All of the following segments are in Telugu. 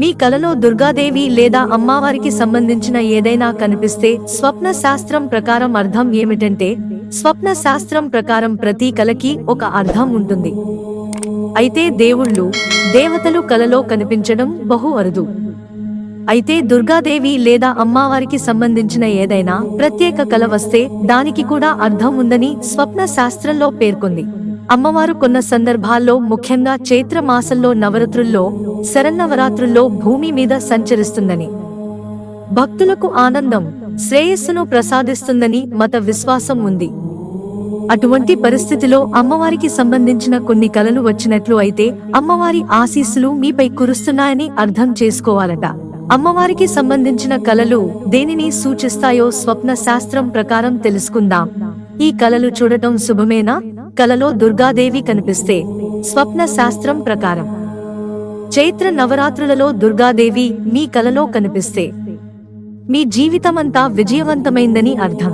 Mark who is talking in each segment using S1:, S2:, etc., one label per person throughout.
S1: మీ కలలో దుర్గాదేవి లేదా అమ్మవారికి సంబంధించిన ఏదైనా కనిపిస్తే స్వప్న శాస్త్రం ప్రకారం అర్థం ఏమిటంటే స్వప్న శాస్త్రం ప్రకారం ప్రతి కలకి ఒక అర్థం ఉంటుంది. అయితే దేవుళ్ళు దేవతలు కలలో కనిపించడం బహు అరుదు. అయితే దుర్గాదేవి లేదా అమ్మవారికి సంబంధించిన ఏదైనా ప్రత్యేక కల వస్తే దానికి కూడా అర్థం ఉందని స్వప్న శాస్త్రంలో పేర్కొంది. అమ్మవారు కొన్న సందర్భాల్లో ముఖ్యంగా చైత్ర మాసంలో నవరాత్రుల్లో శరన్నవరాత్రుల్లో భూమి మీద సంచరిస్తుందని. భక్తులకు ఆనందం శ్రేయస్సును ప్రసాదిస్తుందని మత విశ్వాసం ఉంది. అటువంటి పరిస్థితిలో అమ్మవారికి సంబంధించిన కొన్ని కలలు వచ్చినట్లు అయితే అమ్మవారి ఆశీస్సులు మీపై కురుస్తున్నాయని అర్థం చేసుకోవాలట. అమ్మవారికి సంబంధించిన కలలు దేనిని సూచిస్తాయో స్వప్న శాస్త్రం ప్రకారం తెలుసుకుందాం. ఈ కలలు చూడటం శుభమేనా? కలలో దుర్గాదేవి కనిపిస్తే స్వప్న శాస్త్రం ప్రకారం. చైత్ర నవరాత్రులలో దుర్గాదేవి మీ కలలో కనిపిస్తే. మీ జీవితమంతా విజయవంతమైందని అర్థం.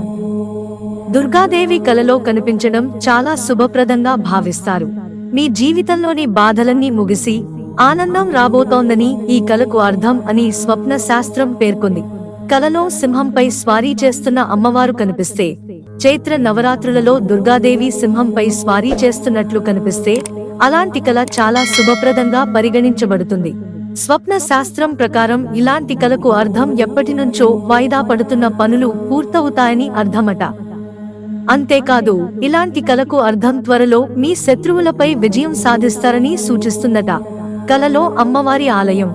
S1: దుర్గాదేవి కలలో కనిపించడం చాలా శుభప్రదంగా భావిస్తారు. మీ జీవితంలోని బాధలన్నీ ముగిసి ఆనందం రాబోతోందని ఈ కలకు అర్థం అని స్వప్న శాస్త్రం పేర్కొంది. కలలో సింహంపై స్వారీ చేస్తున్న అమ్మవారు కనిపిస్తే చైత్ర నవరాత్రులలో దుర్గాదేవి సింహంపై స్వారీ చేస్తున్నట్లు కనిపిస్తే అలాంటి కళ చాలా శుభప్రదంగా పరిగణించబడుతుంది. స్వప్న శాస్త్రం ప్రకారం ఇలాంటి కళకు అర్థం ఎప్పటి నుంచో వాయిదా పడుతున్న పనులు పూర్తవుతాయని అర్థమట. అంతేకాదు ఇలాంటి కళకు అర్థం త్వరలో మీ శత్రువులపై విజయం సాధిస్తారని సూచిస్తుందట కలలో అమ్మవారి ఆలయం.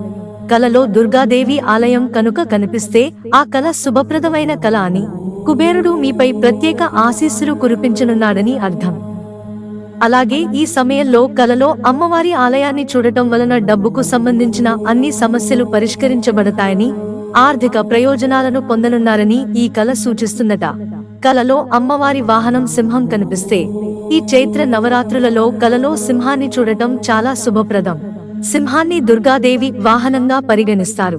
S1: కలలో దుర్గాదేవి ఆలయం కనుక కనిపిస్తే ఆ కల శుభప్రదమైన కల అని కుబేరుడు మీపై ప్రత్యేక ఆశీస్సులు కురిపించనున్నాడని అర్థం. అలాగే ఈ సమయంలో కలలో అమ్మవారి ఆలయాన్ని చూడటం వలన డబ్బుకు సంబంధించిన అన్ని సమస్యలు పరిష్కరించబడతాయని ఆర్థిక ప్రయోజనాలను పొందనున్నారని ఈ కల సూచిస్తుందట కలలో అమ్మవారి వాహనం సింహం కనిపిస్తే ఈ చైత్ర నవరాత్రులలో కలలో సింహాన్ని చూడటం చాలా శుభప్రదం. సింహాన్ని దుర్గాదేవి వాహనంగా పరిగణిస్తారు.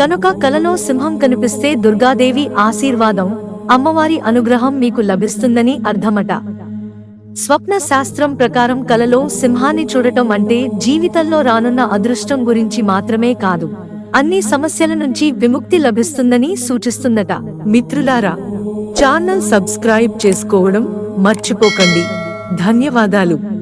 S1: కనుక కలలో సింహం కనిపిస్తే దుర్గాదేవి ఆశీర్వాదం అమ్మవారి అనుగ్రహం మీకు లభిస్తుందని అర్థమట. స్వప్న శాస్త్రం ప్రకారం కలలో సింహాన్ని చూడటం అంటే జీవితంలో రానున్న అదృష్టం గురించి మాత్రమే కాదు అన్ని సమస్యల నుంచి విముక్తి లభిస్తుందని సూచిస్తుందట.
S2: మిత్రులారా ఛానల్ సబ్స్క్రైబ్ చేసుకోవడం మర్చిపోకండి. ధన్యవాదాలు.